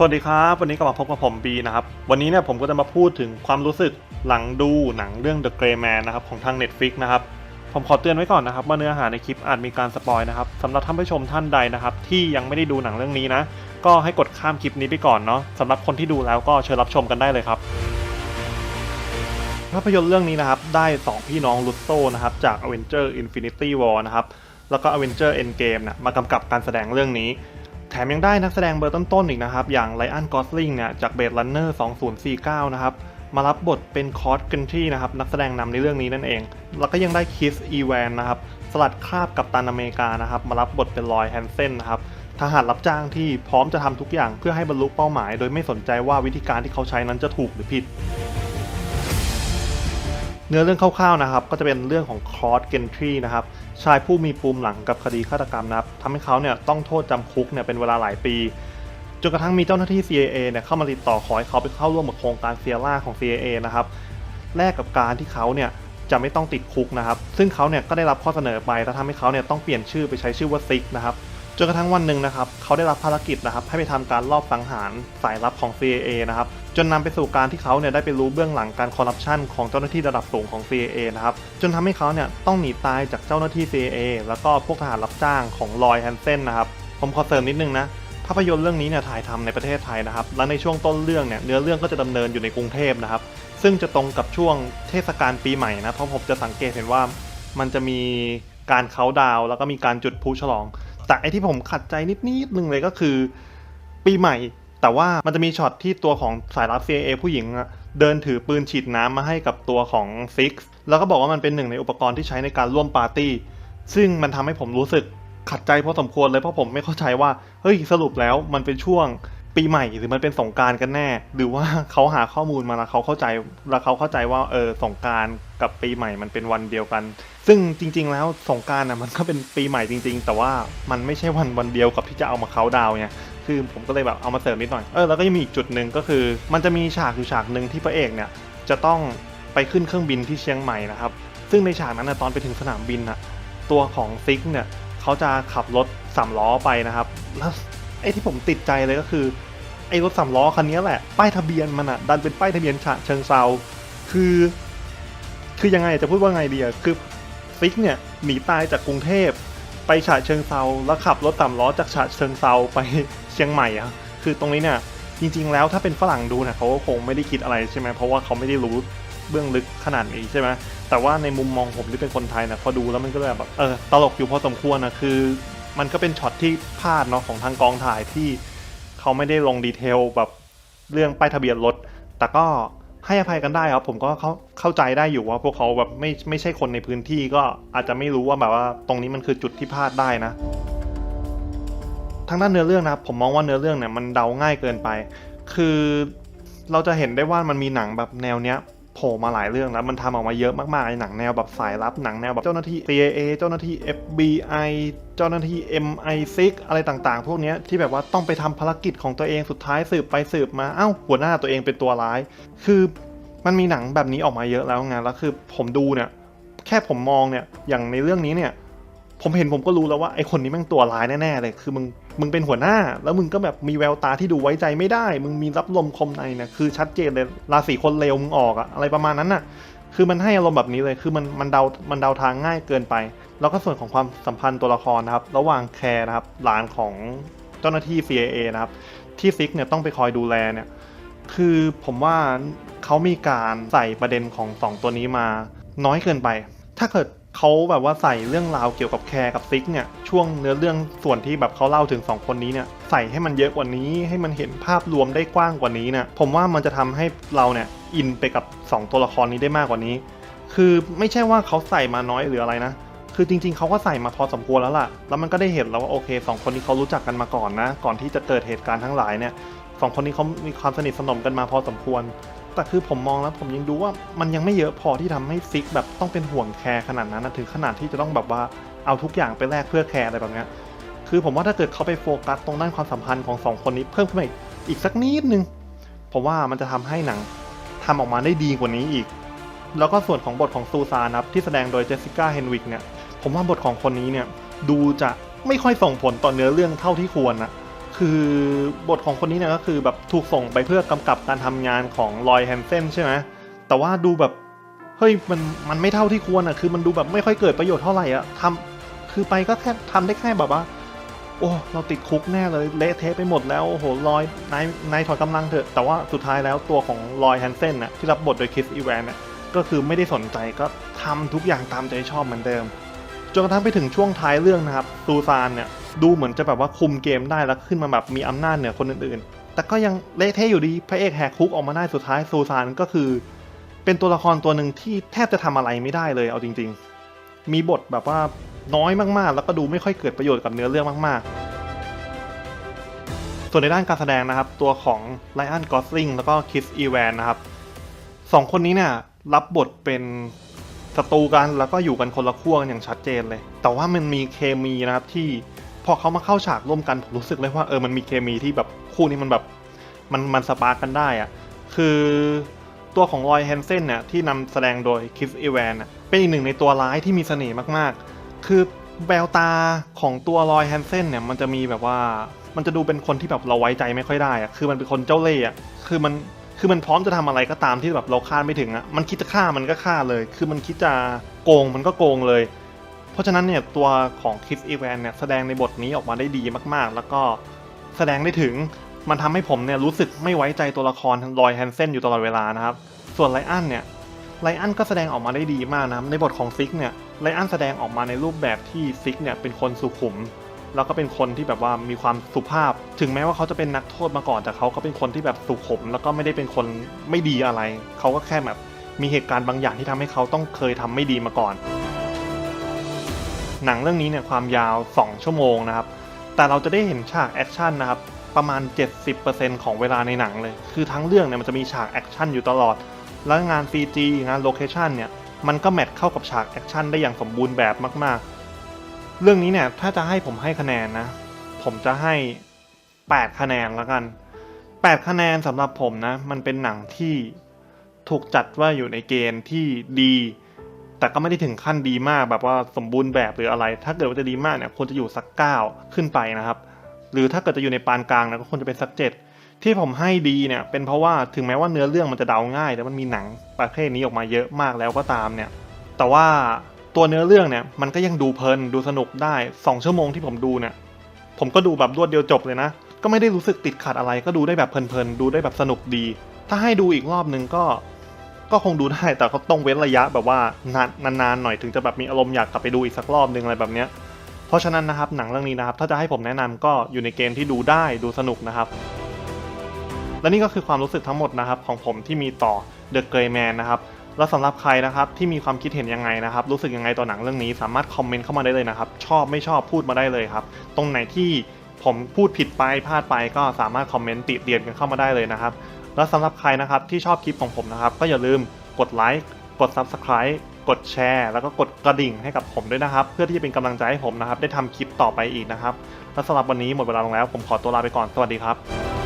สวัสดีครับ วันนี้ก็มาพบกับผมบีนะครับ วันนี้เนี่ยผมก็จะมาพูดถึงความรู้สึกหลังดูหนังเรื่อง The Gray Man นะครับของทาง Netflix นะครับ ผมขอเตือนไว้ก่อนนะครับว่าเนื้อหาในคลิปอาจมีการสปอยนะครับสำหรับท่านผู้ชมท่านใดนะครับ ที่ยังไม่ได้ดูหนังเรื่องนี้นะ ก็ให้กดข้ามคลิปนี้ไปก่อนเนาะสำหรับคนที่ดูแล้วก็เชิญรับชมกันได้เลยครับภาพยนตร์เรื่องนี้นะครับได้ 2 พี่น้องลุสโซนะครับจาก Avenger Infinity War นะครับแล้วก็ Avenger Endgame นะมากำกับการแสดงเรื่องนี้ แถมยังได้นักแสดงเบอร์ต้นๆอีกนะครับ อย่างไลอ้อนกอสลิงเนี่ยจากเบ d รันเนอร์2049 นะครับ มารับบทเป็นคอร์สเกนทรีนะครับ นักแสดงนำในเรื่องนี้นั่นเอง แล้วก็ยังได้คิสอีแวนนะครับ สลัดคราบกับตันอเมริกานะครับ มารับบทเป็นลอยแฮนเซนนะครับทหารรับจ้างที่พร้อมจะทำทุกอย่างเพื่อให้บรรลุเป้าหมาย โดยไม่สนใจว่าวิธีการที่เขาใช้นั้นจะถูกหรือผิดเนื้อเรื่องคร่าวๆนะครับก็จะเป็นเรื่องของคอร์สเกนทรีนะครับ ชายผู้มีปูมหลังกับคดีฆาตกรรมนะครับทำให้เขาเนี่ยต้องโทษจำคุกเนี่ยเป็นเวลาหลายปีจนกระทั่งมีเจ้าหน้าที่ CIA เนี่ยเข้ามาติดต่อขอให้เขาไปเข้าร่วมกับโครงการเซียร่าของ CIA นะครับแลกกับการที่เขาเนี่ยจะไม่ต้องติดคุกนะครับ ซึ่งเขาเนี่ยก็ได้รับข้อเสนอไปแล้วทำให้เขาเนี่ยต้องเปลี่ยนชื่อไปใช้ชื่อว่าซิกนะครับ จนกระทั่งวันหนึ่งนะครับเขาได้รับภารกิจนะครับให้ไปทำการลอบสังหารสายลับของ CIA นะครับจนนำไปสู่การที่เขาเนี่ยได้ไปรู้เบื้องหลังการคอร์รัปชันของเจ้าหน้าที่ระดับสูงของ CIA นะครับจนทำให้เขาเนี่ยต้องหนีตายจากเจ้าหน้าที่ CIA แล้วก็พวกทหารรับจ้างของลอยแฮนเซนนะครับผมขอเสริมนิดนึงนะภาพยนตร์เรื่องนี้เนี่ยถ่ายทำในประเทศไทยนะครับ และในช่วงต้นเรื่องเนี่ยเนื้อเรื่องก็จะดำเนินอยู่ในกรุงเทพนะครับ ซึ่งจะตรงกับช่วงเทศกาลปีใหม่นะ เพราะผมจะสังเกตเห็นว่ามันจะมีการเขาดาวแล้วก็มีการจุดพุฉลอง แต่ไอที่ผมขัดใจนิดนิดนึงเลยก็คือ ปีใหม่ แต่ว่ามันจะมีช็อตที่ตัวของสายลับ CIA ผู้หญิงอะเดินถือปืนฉีดน้ำมาให้กับตัวของซิกแล้วก็บอกว่ามันเป็นหนึ่งในอุปกรณ์ที่ใช้ในการร่วมปาร์ตี้ ซึ่งมันทำให้ผมรู้สึกขัดใจพอสมควรเลยเพราะผมไม่เข้าใจว่า เฮ้ยสรุปแล้วมันเป็นช่วงปีใหม่หรือมันเป็นสงการกันแน่ หรือว่าเขาหาข้อมูลมาแล้วเขาเข้าใจแล้วเขาเข้าใจว่าเออสงการกับปีใหม่มันเป็นวันเดียวกัน ซึ่งจริง ๆ แล้วสงการนะมันก็เป็นปีใหม่จริง ๆ แต่ว่ามันไม่ใช่วันวันเดียวกับที่จะเอามาเขาดาวเน์ไงคือผมก็เลยแบบเอามาเสริมนิดหน่อยเออแล้วก็ยังมีอีกจุดหนึ่งก็คือ มันจะมีฉากอยู่ฉากหนึ่งที่พระเอกเนี่ยจะต้องไปขึ้นเครื่องบินที่เชียงใหม่นะครับซึ่งในฉากนั้นนะตอนไปถึงสนามบินอะตัวของซิกเนี่ยเขาจะขับรถสามล้อไปนะครับแล้วไอ้ที่ผมติดใจเลยก็คือไอ้รถสามล้อคันนี้แหละป้ายทะเบียนมันอะดันเป็นป้ายทะเบียนฉะเชิงเซาคือ คือยังไงจะพูดว่าไงดีอะคือ ซิกเนี่ยหนีตายจากกรุงเทพ ไปฉะเชิงเซาแล้วขับรถสามล้อจากฉะเชิงเซาไปเชียงใหม่อะคือตรงนี้เนี่ยจริง ๆ แล้วถ้าเป็นฝรั่งดูเนี่ยเขาก็คงไม่ได้คิดอะไรใช่ไหมเพราะว่าเขาไม่ได้รู้เบื้องลึกขนาดนี้ใช่ไหมแต่ว่าในมุมมองผมที่เป็นคนไทยนะพอดูแล้วมันก็เลยแบบเออตลกอยู่พอสมควรนะคือ มันก็เป็นช็อตที่พลาดเนาะของทางกองถ่ายที่เขาไม่ได้ลงดีเทลแบบเรื่องป้ายทะเบียนรถแต่ก็ ให้อภัยกันได้ครับ ผมก็เข้าเข้าใจได้อยู่ว่าพวกเขาแบบไม่ไม่ใช่คนในพื้นที่ก็อาจจะไม่รู้ว่าแบบว่า ตรงนี้มันคือจุดที่พลาดได้นะทางด้านเนื้อเรื่องนะครับผมมองว่าเนื้อเรื่องเนี่ยมันเดาง่ายเกินไป คือเราจะเห็นได้ว่ามันมีหนังแบบแนวเนี้ย โผล่มาหลายเรื่องแล้วมันทำออกมาเยอะมากๆในหนังแนวแบบสายลับหนังแนวแบบเจ้าหน้าที่ CIA เจ้าหน้าที่ FBI เจ้าหน้าที่ MI6 อะไรต่างๆ พวกนี้ที่แบบว่าต้องไปทำภารกิจของตัวเองสุดท้ายสืบไปสืบมาเอ้าหัวหน้าตัวเองเป็นตัวร้าย คือมันมีหนังแบบนี้ออกมาเยอะแล้วไงแล้วคือผมดูเนี่ยแค่ผมมองเนี่ยอย่างในเรื่องนี้เนี่ย ผมเห็นผมก็รู้แล้วว่าไอคนนี้แม่งตัวร้ายแน่ๆเลย คือมึงมึงเป็นหัวหน้า แล้วมึงก็แบบมีแววตาที่ดูไว้ใจไม่ได้ มึงมีรับลมคมในนี่ยคือชัดเจนเลยราศีคนเลวมึงออกอะอะไรประมาณนั้นน่ะ คือมันให้อารมณ์แบบนี้เลย คือมันมันเดา มันเดาทางง่ายเกินไป แล้วก็ส่วนของความสัมพันธ์ตัวละครนะครับ ระหว่างแคร์นะครับ หลานของเจ้าหน้าที่ CIA นะครับ ที่ซิกเนี่ยต้องไปคอยดูแลเนี่ย คือผมว่าเขามีการใส่ประเด็นของสองตัวนี้มา น้อยเกินไป ถ้าเกิด เขาแบบว่าใส่เรื่องราวเกี่ยวกับแคร์กับซิกเนี่ยช่วงเนื้อเรื่องส่วนที่แบบเขาเล่าถึงสองคนนี้เนี่ยใส่ให้มันเยอะกว่านี้ให้มันเห็นภาพรวมได้กว้างกว่านี้เนี่ยผมว่ามันจะทำให้เราเนี่ยอินไปกับสองตัวละครนี้ได้มากกว่านี้ คือไม่ใช่ว่าเขาใส่มาน้อยหรืออะไรนะคือจริงๆเขาก็ใส่มาพอสมควรแล้วล่ะ แล้วมันก็ได้เห็นแล้วว่าโอเคสองคนนี้เขารู้จักกันมาก่อนนะ ก่อนที่จะเกิดเหตุการณ์ทั้งหลายเนี่ยสองคนนี้เขามีความสนิทสนมกันมาพอสมควร แต่คือผมมองแล้วผมยังดูว่ามันยังไม่เยอะพอที่ทำให้ซิกแบบต้องเป็นห่วงแคร์ขนาดนั้นนะถึงขนาดที่จะต้องแบบว่าเอาทุกอย่างไปแลกเพื่อแคร์อะไรแบบนี้คือผมว่าถ้าเกิดเขาไปโฟกัสตรงด้านความสัมพันธ์ของสองคนนี้เพิ่มขึ้นมาอีกสักนิดนึงผมว่ามันจะทำให้หนังทำออกมาได้ดีกว่านี้อีก แล้วก็ส่วนของบทของซูซานครับที่แสดงโดยเจสสิก้าเฮนวิกเนี่ยผมว่าบทของคนนี้เนี่ยดูจะไม่ค่อยส่งผลต่อเนื้อเรื่องเท่าที่ควรนะ คือบทของคนนี้เนี่ยก็คือแบบถูกส่งไปเพื่อกำกับการทำงานของลอยแฮนเซนใช่ไหมแต่ว่าดูแบบเฮ้ยมันมันไม่เท่าที่ควรอะคือมันดูแบบไม่ค่อยเกิดประโยชน์เท่าไหร่อะทำคือไปก็แค่ทำได้แค่แบบว่า โอ้เราติดคุกแน่เลยเละเทะไปหมดแล้วโอ้โหลอยนายนายถอยกำลังเถอะ แต่ว่าสุดท้ายแล้วตัวของลอยแฮนเซนน่ะที่รับบทโดยคริสอีแวนน่ะก็คือไม่ได้สนใจก็ทำทุกอย่างตามใจชอบเหมือนเดิม จนกระทั่งไปถึงช่วงท้ายเรื่องนะครับซูซานเนี่ยดูเหมือนจะแบบว่าคุมเกมได้แล้วขึ้นมาแบบมีอำนาจเหนือคนอื่นๆ แต่ก็ยังเละเทะอยู่ดีพระเอกแหกคุกออกมาได้สุดท้ายซูซานก็คือ เป็นตัวละครตัวหนึ่งที่แทบจะทำอะไรไม่ได้เลยเอาจริง ๆ มีบทแบบว่าน้อยมากๆ แล้วก็ดูไม่ค่อยเกิดประโยชน์กับเนื้อเรื่องมากๆส่วนในด้านการแสดงนะครับ ตัวของไลออนกอสลิงแล้วก็คิสอีแวนนะครับสองคนนี้เนี่ยรับบทเป็น ศัตรูกันแล้วก็อยู่กันคนละขั้วกันอย่างชัดเจนเลย แต่ว่ามันมีเคมีนะครับที่พอเขามาเข้าฉากร่วมกันผมรู้สึกเลยว่าเออมันมีเคมีที่แบบคู่นี้มันแบบมันมันสปาร์กกันได้อะคือตัวของลอยแฮนเซนเนี่ยที่นำแสดงโดยคิสอีแวนเป็นอีกหนึ่งในตัวร้ายที่มีเสน่ห์มากๆ คือแววตาของตัวลอยแฮนเซนเนี่ยมันจะมีแบบว่ามันจะดูเป็นคนที่แบบเราไว้ใจไม่ค่อยได้อะคือมันเป็นคนเจ้าเล่ห์อะคือมัน คือมันพร้อมจะทำอะไรก็ตามที่แบบเราคาดไม่ถึงอะมันคิดจะฆ่ามันก็ฆ่าเลย คือมันคิดจะโกงมันก็โกงเลย เพราะฉะนั้นเนี่ยตัวของคิสอีแวนเนี่ยแสดงในบทนี้ออกมาได้ดีมากๆ แล้วก็แสดงได้ถึงมันทำให้ผมเนี่ยรู้สึกไม่ไว้ใจตัวละครลอยแฮนเซนอยู่ตลอดเวลานะครับ ส่วนไลอันเนี่ยไลอันก็แสดงออกมาได้ดีมากนะครับในบทของซิกเนี่ยไลอันแสดงออกมาในรูปแบบที่ซิกเนี่ยเป็นคนสุขุม แล้วก็เป็นคนที่แบบว่ามีความสุภาพ ถึงแม้ว่าเขาจะเป็นนักโทษมาก่อนแต่เขาก็เป็นคนที่แบบสุขุม แล้วก็ไม่ได้เป็นคนไม่ดีอะไร เขาก็แค่แบบมีเหตุการณ์บางอย่างที่ทำให้เขาต้องเคยทำไม่ดีมาก่อน หนังเรื่องนี้เนี่ยความยาว 2 ชั่วโมงนะครับ แต่เราจะได้เห็นฉากแอคชั่นนะครับประมาณ 70%ของเวลาในหนังเลย คือทั้งเรื่องเนี่ยมันจะมีฉากแอคชั่นอยู่ตลอด แล้วงาน CG งานโลเคชั่นเนี่ยมันก็แมทเข้ากับฉากแอคชั่นได้อย่างสมบูรณ์แบบมากๆ เรื่องนี้เนี่ยถ้าจะให้ผมให้คะแนนนะ ผมจะให้ 8 คะแนนแล้วกัน 8 คะแนนสำหรับผมนะ มันเป็นหนังที่ถูกจัดว่าอยู่ในเกณฑ์ที่ดี แต่ก็ไม่ได้ถึงขั้นดีมากแบบว่าสมบูรณ์แบบหรืออะไร ถ้าเกิดว่าจะดีมากเนี่ยควรจะอยู่สักเก้าขึ้นไปนะครับ หรือถ้าเกิดจะอยู่ในปานกลางนะก็ควรจะเป็นสักเจ็ดที่ผมให้ดีเนี่ยเป็นเพราะว่าถึงแม้ว่าเนื้อเรื่องมันจะเดาง่าย แต่มันมีหนังประเภทนี้ออกมาเยอะมากแล้วก็ตามเนี่ย แต่ว่า ตัวเนื้อเรื่องเนี่ยมันก็ยังดูเพลินดูสนุกได้ 2 ชั่วโมงที่ผมดูเนี่ยผมก็ดูแบบรวดเดียวจบเลยนะ ก็ไม่ได้รู้สึกติดขัดอะไร ก็ดูได้แบบเพลินๆดูได้แบบสนุกดี ถ้าให้ดูอีกรอบนึงก็ ก็คงดูได้แต่ก็ต้องเว้นระยะแบบว่านานๆหน่อยถึงจะแบบมีอารมณ์อยากกลับไปดูอีกสักรอบนึงอะไรแบบเนี้ยเพราะฉะนั้นนะครับหนังเรื่องนี้นะครับ ถ้าจะให้ผมแนะนำก็อยู่ในเกณฑ์ที่ดูได้ดูสนุกนะครับ และนี่ก็คือความรู้สึกทั้งหมดนะครับของผมที่มีต่อ The Gray Man นะครับ แล้วสำหรับใครนะครับที่มีความคิดเห็นยังไงนะครับ รู้สึกยังไงต่อหนังเรื่องนี้ สามารถคอมเมนต์เข้ามาได้เลยนะครับ ชอบไม่ชอบพูดมาได้เลยครับ ตรงไหนที่ผมพูดผิดไปพลาดไปก็สามารถคอมเมนต์ติเตียนกันเข้ามาได้เลยนะครับ แล้วสำหรับใครนะครับที่ชอบคลิปของผมนะครับ ก็อย่าลืมกดไลค์กด Subscribe กดแชร์ แล้วก็กดกระดิ่งให้กับผมด้วยนะครับ เพื่อที่จะเป็นกำลังใจให้ผมนะครับ ได้ทำคลิปต่อไปอีกนะครับ แล้วสำหรับวันนี้หมดเวลาลงแล้ว ผมขอตัวลาไปก่อนสวัสดีครับ